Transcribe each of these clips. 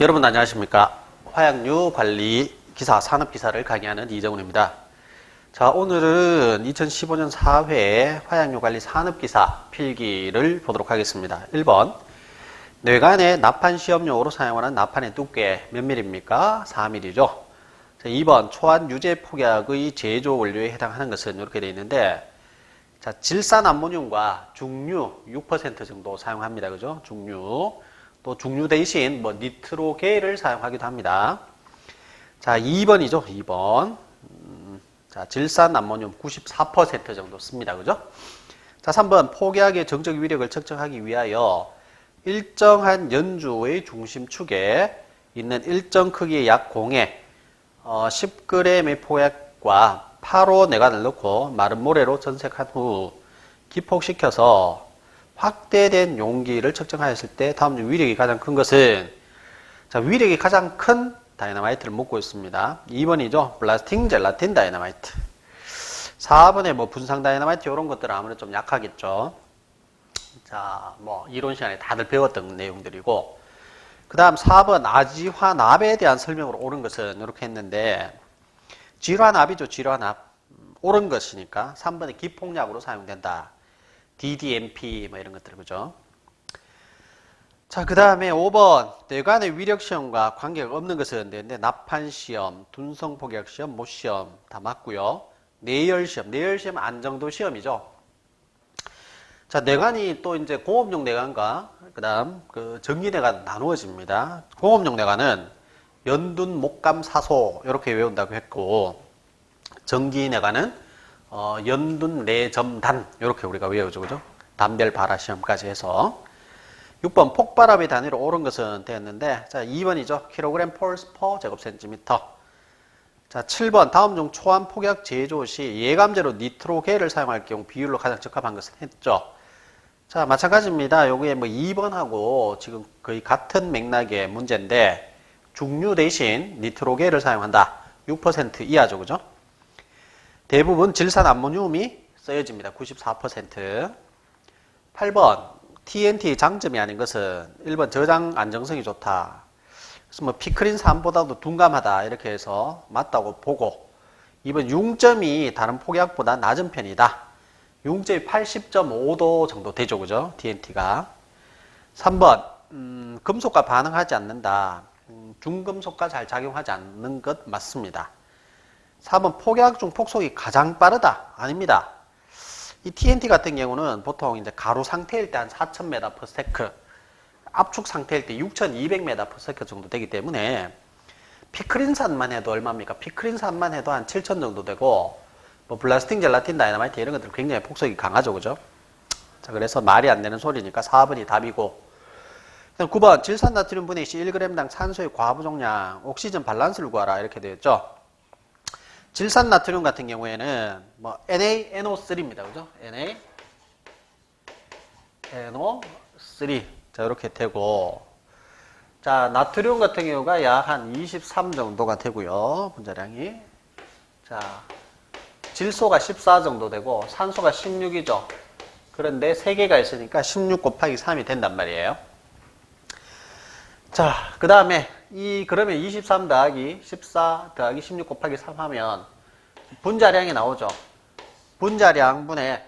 여러분 안녕하십니까? 화약류 관리 기사 산업 기사를 강의하는 이정훈입니다. 자 오늘은 2015년 4회 화약류 관리 산업 기사 필기를 보도록 하겠습니다. 1번. 뇌관의 나판 시험용으로 사용하는 나판의 두께 몇 밀입니까? 4mm죠. 자, 2번. 초안 유제 폭약의 제조 원료에 해당하는 것은 이렇게 되어 있는데 자, 질산 암모늄과 중류 6% 정도 사용합니다. 그죠? 중류. 또 중류 대신 뭐 니트로게를 사용하기도 합니다. 자, 2번이죠. 2번. 음, 자, 질산 암모늄 94% 정도 씁니다. 그죠? 자, 3번 폭약의 정적 위력을 측정하기 위하여 일정한 연주의 중심축에 있는 일정 크기의 약 공에 어, 10g의 폭약과 8호 내관을 넣고 마른 모래로 전색한 후 기폭시켜서 확대된 용기를 측정하였을 때 다음 중 위력이 가장 큰 것은 자 위력이 가장 큰 다이너마이트를 묻고 있습니다. 2번이죠. 블라스팅 젤라틴 다이너마이트. 4번에 뭐 분상 다이너마이트 이런 것들은 아무래도 좀 약하겠죠. 자, 뭐 이론 시간에 다들 배웠던 내용들이고 그 다음 4번 아지화 납에 대한 설명으로 옳은 것은 이렇게 했는데 질환압이죠, 질환압. 음, 옳은 것이니까 3번에 기폭약으로 사용된다. DDMP 뭐 이런 것들 그죠? 자, 그 다음에 5번 뇌관의 위력 시험과 관계가 없는 것은 되는데 나판 시험, 둔성 폭약 시험, 못 시험 다 맞고요. 내열 시험, 내열 시험 안정도 시험이죠. 자, 뇌관이 또 이제 공업용 뇌관과 그다음 그 전기 뇌관 나누어집니다. 공업용 뇌관은 연둔, 목감, 사소 이렇게 외운다고 했고 전기 내관은 어, 연둔, 내점단 이렇게 우리가 외우죠, 그죠? 단별 발화 시험까지 해서 6번 폭발압의 단위로 옳은 것은 되었는데 자 2번이죠. 킬로그램 폴스 퍼 제곱 센티미터 자 7번 다음 중 초안 폭약 제조 시 예감제로 니트로게를 사용할 경우 비율로 가장 적합한 것은 했죠. 자 마찬가지입니다. 여기에 뭐 2번하고 지금 거의 같은 맥락의 문제인데 중류 대신 니트로게를 사용한다. 6% 이하죠. 그죠? 대부분 질산 암모늄이 쓰여집니다. 94%. 8번 TNT 장점이 아닌 것은 1번 저장 안정성이 좋다. 그래서 뭐 피크린 산보다도 둔감하다 이렇게 해서 맞다고 보고 2번 융점이 다른 폭약보다 낮은 편이다. 융점이 80.5도 정도 되죠. 그죠? TNT가. 3번 음, 금속과 반응하지 않는다. 음, 중금속과 잘 작용하지 않는 것 맞습니다. 4번 폭약 중 폭속이 가장 빠르다. 아닙니다. 이 TNT 같은 경우는 보통 이제 가루 상태일 때 한 4,000m per sec, 압축 상태일 때 6,200m per sec 정도 되기 때문에 피크린산만 해도 얼마입니까? 피크린산만 해도 한 7,000 정도 되고 뭐 블라스팅 젤라틴 다이너마이트 이런 것들 굉장히 폭속이 강하죠. 그죠? 자, 그래서 말이 안 되는 소리니까 4번이 답이고 9번 질산 나트륨 분해 시 1g당 산소의 과부 종량 옥시전 밸런스를 구하라 이렇게 되어 있죠. 질산 나트륨 같은 경우에는 뭐 NaNO3입니다. 그죠? Na NO3 자 이렇게 되고 자 나트륨 같은 경우가 약 한 23 정도가 되고요. 분자량이 자 질소가 14 정도 되고 산소가 16이죠. 그런데 3개가 있으니까 16 곱하기 3이 된단 말이에요. 자, 그 다음에 이 그러면 23 더하기 14 더하기 16 곱하기 3 하면 분자량이 나오죠. 분자량 분의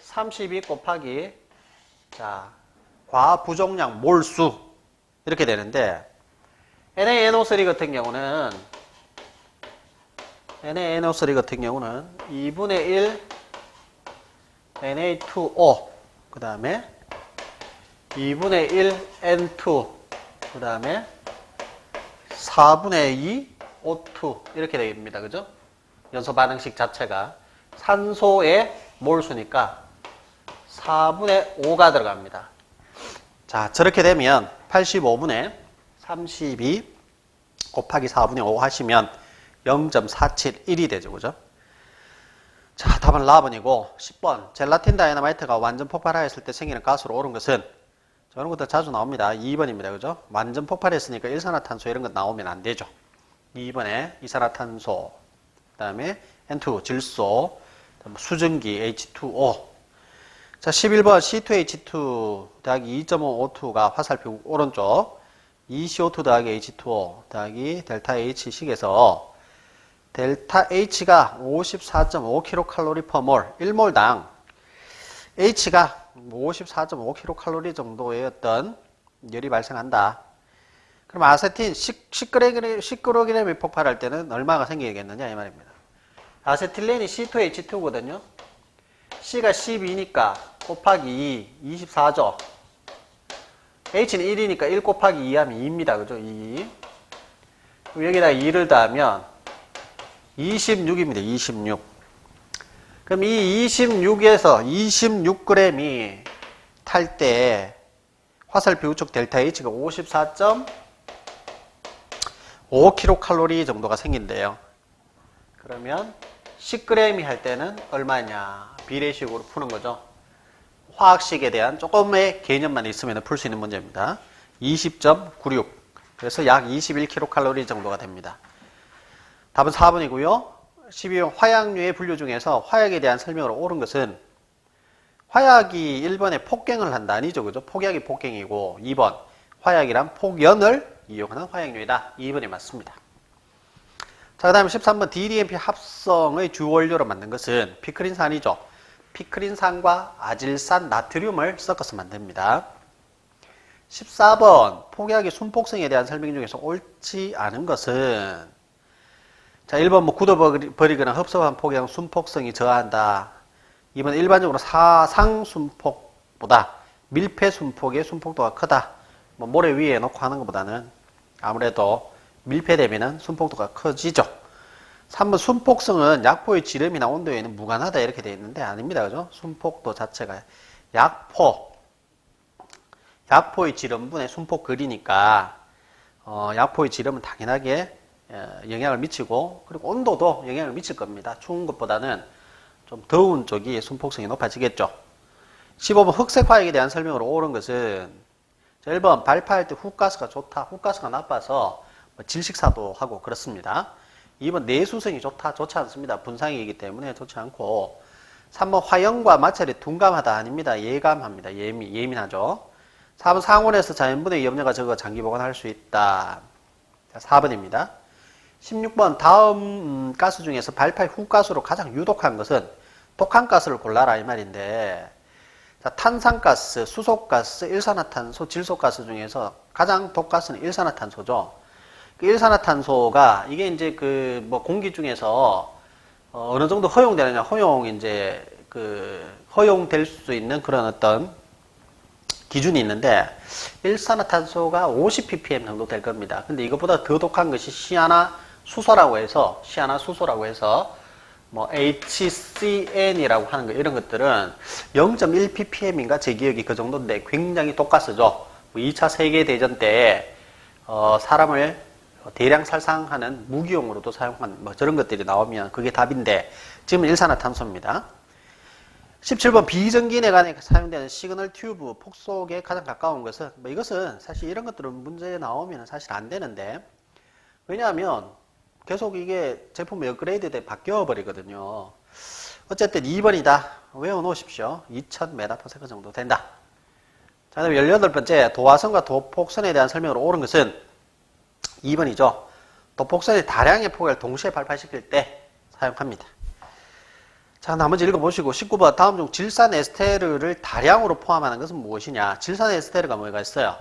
32 곱하기 자 과부종량 몰수 이렇게 되는데 NaNO3 같은 경우는 NaNO3 같은 경우는 2분의 1 Na2O 그 다음에 2분의 1 N2 그 다음에 4분의 2 O2 이렇게 됩니다. 그죠? 연소 반응식 자체가 산소의 몰수니까 4분의 5가 들어갑니다. 자, 저렇게 되면 85분의 32 곱하기 4분의 5 하시면 0.471이 되죠. 그죠? 자, 답은 라번이고 10번 젤라틴 다이너마이트가 완전 폭발하였을 때 생기는 가스로 오른 것은 저런 것도 자주 나옵니다. 2번입니다. 그죠? 완전 폭발했으니까 일산화탄소 이런 거 나오면 안 되죠. 2번에 이산화탄소, 그 다음에 N2, 질소, 수증기 H2O. 자, 11번 C2H2 대하기 2.5O2가 화살표 오른쪽, 2CO2 더하기 H2O 더하기 델타 H식에서 델타 H가 54.5kcal per mol, 1몰당 H가 54.5kcal 정도의 어떤 열이 발생한다. 그럼 아세틴 10g, 10g이 폭발할 때는 얼마가 생기겠느냐 이 말입니다. 아세틸렌이 C2H2거든요. C가 12니까 곱하기 2, 24죠. H는 1이니까 1 곱하기 2 하면 2입니다. 그죠? 2. 그럼 여기다 2를 더하면 26입니다. 26. 그럼 이 26에서 26g이 탈 때 화살 비우축 델타 H가 54.5kcal 정도가 생긴대요. 그러면 10g이 할 때는 얼마냐? 비례식으로 푸는 거죠. 화학식에 대한 조금의 개념만 있으면 풀 수 있는 문제입니다. 20.96. 그래서 약 21kcal 정도가 됩니다. 답은 4번이고요. 12번 화약류의 분류 중에서 화약에 대한 설명으로 옳은 것은 화약이 1번에 폭갱을 한다. 아니죠. 그죠? 폭약이 폭갱이고 2번 화약이란 폭연을 이용하는 화약류이다. 2번이 맞습니다. 자, 그 다음에 13번 DDMP 합성의 주 원료로 만든 것은 피크린산이죠. 피크린산과 아질산 나트륨을 섞어서 만듭니다. 14번 폭약의 순폭성에 대한 설명 중에서 옳지 않은 것은 자 1번 뭐 굳어버리거나 흡수한 폭약 순폭성이 저하한다. 2번 일반적으로 사상 순폭보다 밀폐 순폭의 순폭도가 크다. 뭐 모래 위에 놓고 하는 것보다는 아무래도 밀폐되면 순폭도가 커지죠. 3번 순폭성은 약포의 지름이나 온도에는 무관하다 이렇게 되어 있는데 아닙니다. 그죠? 순폭도 자체가 약포 약포의 지름분의 순폭 거리니까 어, 약포의 지름은 당연하게 어, 영향을 미치고 그리고 온도도 영향을 미칠 겁니다. 추운 것보다는 좀 더운 쪽이 순폭성이 높아지겠죠. 15번 흑색 화약에 대한 설명으로 옳은 것은 1번 발파할 때 훅가스가 좋다, 훅가스가 나빠서 뭐 질식사도 하고 그렇습니다. 2번 내수성이 좋다, 좋지 않습니다. 분상이기 때문에 좋지 않고 3번 화형과 마찰이 둔감하다 아닙니다. 예감합니다. 예민, 예민하죠. 4번 상온에서 자연분해 염료가 적어 장기 보관할 수 있다. 자, 4번입니다. 16번 다음 음, 가스 중에서 발파의 훅가스로 가장 유독한 것은 독한 가스를 골라라 이 말인데 자, 탄산가스, 수소가스, 일산화탄소, 질소가스 중에서 가장 독가스는 일산화탄소죠. 그 일산화탄소가 이게 이제 그 뭐 공기 중에서 어, 느 정도 허용되느냐 허용 이제 그 허용될 수 있는 그런 어떤 기준이 있는데 일산화탄소가 50ppm 정도 될 겁니다. 근데 이것보다 더 독한 것이 시아나 수소라고 해서 시아나 수소라고 해서 뭐 HCN이라고 하는 거 이런 것들은 0.1 ppm인가 제 기억이 그 정도인데 굉장히 독가스죠. 2차 뭐 세계 대전 때 어, 사람을 대량 살상하는 무기용으로도 사용한 뭐 저런 것들이 나오면 그게 답인데 지금 일산화탄소입니다. 17번 비전기 내관에 사용되는 시그널 튜브 폭속에 가장 가까운 것은 뭐 이것은 사실 이런 것들은 문제에 나오면 사실 안 되는데 왜냐하면 계속 이게 제품이 업그레이드 돼 바뀌어 버리거든요. 어쨌든 2번이다. 외워 놓으십시오. 2000m/s 정도 된다. 자, 그다음 18번째 도화선과 도폭선에 대한 설명으로 옳은 것은 2번이죠. 도폭선이 다량의 폭을 동시에 발파시킬 때 사용합니다. 자, 나머지 읽어보시고 19번 다음 중 질산 에스테르를 다량으로 포함하는 것은 무엇이냐? 질산 에스테르가 뭐가 있어요?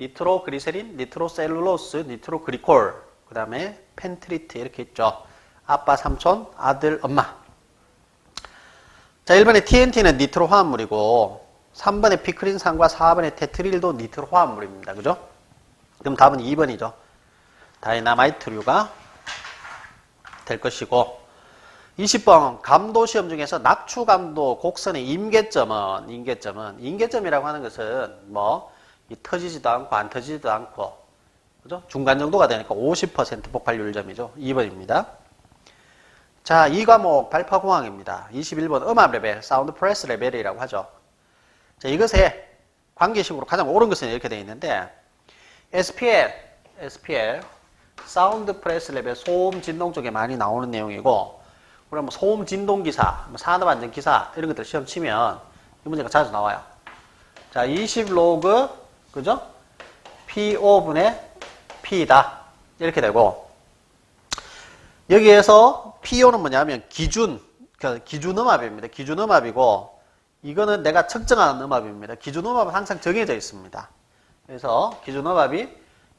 니트로그리세린, 니트로셀룰로스, 니트로그리콜, 그 다음에 펜트리트 이렇게 있죠. 아빠, 삼촌, 아들, 엄마. 자, 1번에 TNT는 니트로 화합물이고 3번에 피크린산과 4번에 테트릴도 니트로 화합물입니다. 그죠? 그럼 답은 2번이죠. 다이나마이트류가 될 것이고 20번 감도 시험 중에서 낙추 감도 곡선의 임계점은 임계점은 임계점이라고 하는 것은 뭐 터지지도 않고 안 터지지도 않고 그죠? 중간 정도가 되니까 50% 폭발율점이죠. 2번입니다. 자, 이 과목 발파공항입니다. 21번 음압 레벨, 사운드 프레스 레벨이라고 하죠. 자, 이것에 관계식으로 가장 옳은 것은 이렇게 되어 있는데 SPL, SPL, 사운드 프레스 레벨 소음 진동 쪽에 많이 나오는 내용이고 우리가 뭐 소음 진동 기사, 뭐 산업 안전 기사 이런 것들 시험 치면 이 문제가 자주 나와요. 자, 20 로그 그죠? P5분의 P다. 이렇게 되고, 여기에서 P5는 뭐냐면 기준, 그 기준 음압입니다. 기준 음압이고, 이거는 내가 측정하는 음압입니다. 기준 음압은 항상 정해져 있습니다. 그래서 기준 음압이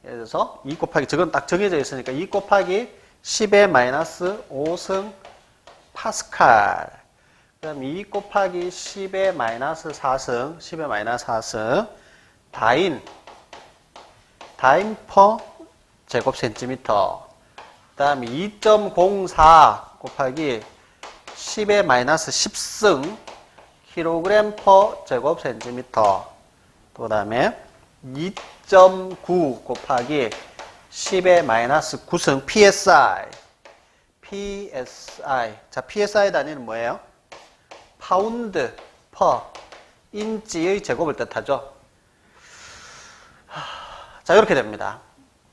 예를 들어서 2 곱하기, 저건 딱 정해져 있으니까 2 곱하기 10의 마이너스 5승 파스칼. 그럼 2 곱하기 10의 마이너스 4승, 10의 마이너스 4승, 다인, 다인 퍼 제곱 센티미터. 그 다음에 2.04 곱하기 10의 마이너스 10승 킬로그램 퍼 제곱 센티미터. 그 다음에 2.9 곱하기 10의 마이너스 9승 PSI. PSI. 자, PSI 단위는 뭐예요? 파운드 퍼 인치의 제곱을 뜻하죠. 하, 자, 이렇게 됩니다.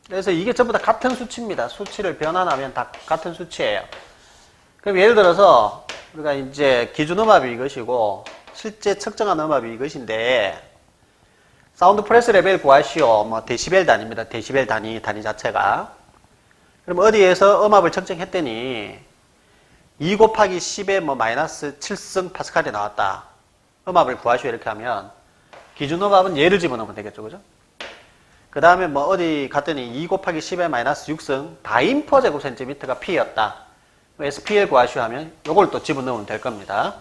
그래서 이게 전부 다 같은 수치입니다. 수치를 변환하면 다 같은 수치예요. 그럼 예를 들어서 우리가 이제 기준 음압이 이것이고 실제 측정한 음압이 이것인데 사운드 프레스 레벨 구하시오. 뭐 데시벨 단위입니다. 데시벨 단위 단위 자체가. 그럼 어디에서 음압을 측정했더니 2 곱하기 10에 뭐 마이너스 7승 파스칼이 나왔다. 음압을 구하시오 이렇게 하면 기준 음압은 얘를 집어넣으면 되겠죠. 그죠? 그 다음에 뭐 어디 갔더니 2 곱하기 10에 마이너스 6승 다인 퍼 제곱 센티미터가 P였다. SPL 구하시오 하면 요걸 또 집어넣으면 될 겁니다.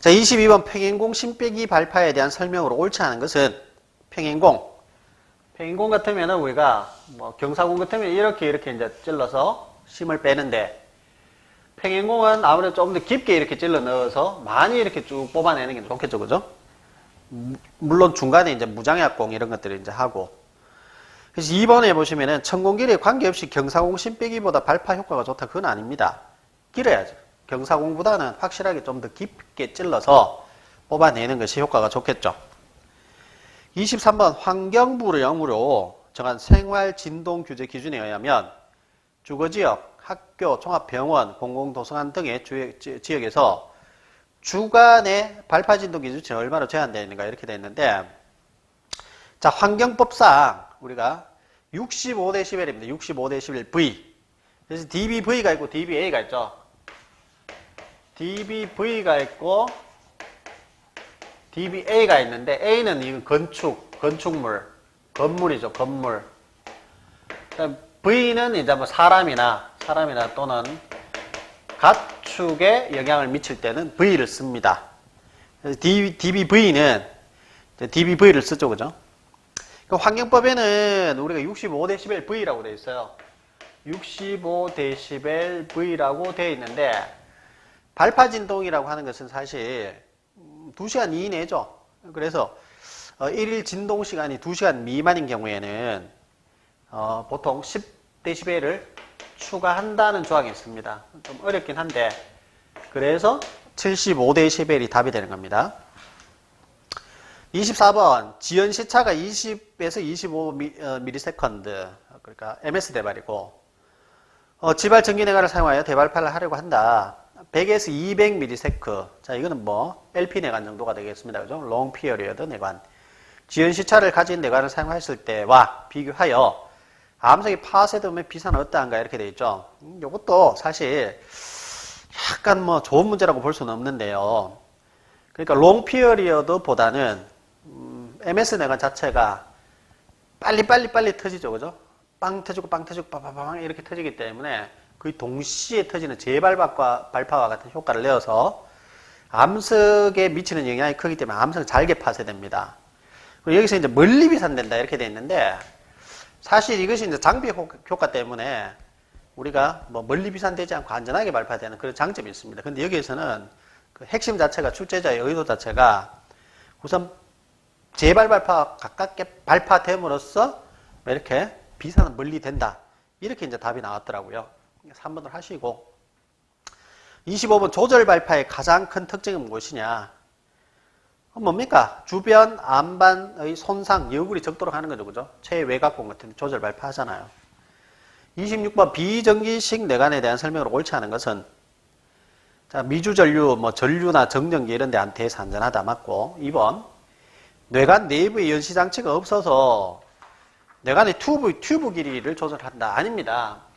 자, 22번 평행공 심빼기 발파에 대한 설명으로 옳지 않은 것은 평행공. 평행공 같으면은 우리가 뭐 경사공 같으면 이렇게 이렇게 이제 찔러서 심을 빼는데 평행공은 아무래도 조금 더 깊게 이렇게 찔러 넣어서 많이 이렇게 쭉 뽑아내는 게 좋겠죠, 그죠? 물론 중간에 이제 무장약공 이런 것들을 이제 하고. 그래서 2번에 보시면은 천공길에 관계없이 경사공 심빼기보다 발파 효과가 좋다. 그건 아닙니다. 길어야죠. 경사공보다는 확실하게 좀 더 깊게 찔러서 뽑아내는 것이 효과가 좋겠죠. 23번 환경부를 영으로 정한 생활진동규제 기준에 의하면 주거지역, 학교, 종합병원, 공공도서관 등의 지역에서 주간의 발파진동 기준 치 얼마로 제한되어 있는가 이렇게 되어 있는데 자 환경법상 우리가 65dB입니다. 65dB 그래서 dBV가 있고 dBA가 있죠. dBV가 있고 dBA가 있는데 A는 이 건축, 건축물, 건물이죠, 건물. V는 이제 뭐 사람이나 사람이나 또는 가축에 영향을 미칠 때는 V를 씁니다. dBV는 dBV를 쓰죠, 그죠? 그 환경법에는 우리가 65dB V라고 되어 있어요. 65dB V라고 되어 있는데 발파 진동이라고 하는 것은 사실 2시간 이내죠. 그래서 1일 진동 시간이 2시간 미만인 경우에는 어, 보통 10dB를 추가한다는 조항이 있습니다. 좀 어렵긴 한데 그래서 75dB이 답이 되는 겁니다. 24번 지연 시차가 20에서 25ms 그러니까 ms 대발이고 어, 지발 전기 내관을 사용하여 대발파를 하려고 한다. 100에서 200ms. 자, 이거는 뭐 LP 내관 정도가 되겠습니다. 그죠? 롱 피어리어드 내관. 지연 시차를 가진 내관을 사용했을 때와 비교하여 암석이 파쇄되면 비산은 어떠한가 이렇게 되어 있죠. 음, 이것도 사실 약간 뭐 좋은 문제라고 볼 수는 없는데요. 그러니까 롱 피어리어드 보다는 음, MS 내관 자체가 빨리 빨리 빨리 터지죠, 그죠? 빵 터지고 빵 터지고 빠바방 이렇게 터지기 때문에 거의 동시에 터지는 재발박과 발파와 같은 효과를 내어서 암석에 미치는 영향이 크기 때문에 암석은 잘게 파쇄됩니다. 그리고 여기서 이제 멀리 비산된다 이렇게 돼 있는데 사실 이것이 이제 장비 효과 때문에 우리가 뭐 멀리 비산되지 않고 안전하게 발파되는 그런 장점이 있습니다. 근데 여기에서는 그 핵심 자체가 출제자의 의도 자체가 우선 재발 발파 가깝게 발파됨으로써 이렇게 비산은 멀리 된다. 이렇게 이제 답이 나왔더라고요. 3번을 하시고 25번 조절 발파의 가장 큰 특징은 무엇이냐? 뭡니까? 주변 안반의 손상, 여굴이 적도록 하는 거죠. 그죠? 최외곽공 같은 조절 발파 하잖아요. 26번 비정기식 내관에 대한 설명으로 옳지 않은 것은 자, 미주 전류, 뭐 전류나 정전기 이런 데한 대해서 안전하다 맞고 2번 뇌관 내부에 연시 장치가 없어서 뇌관의 튜브 튜브 길이를 조절한다 아닙니다.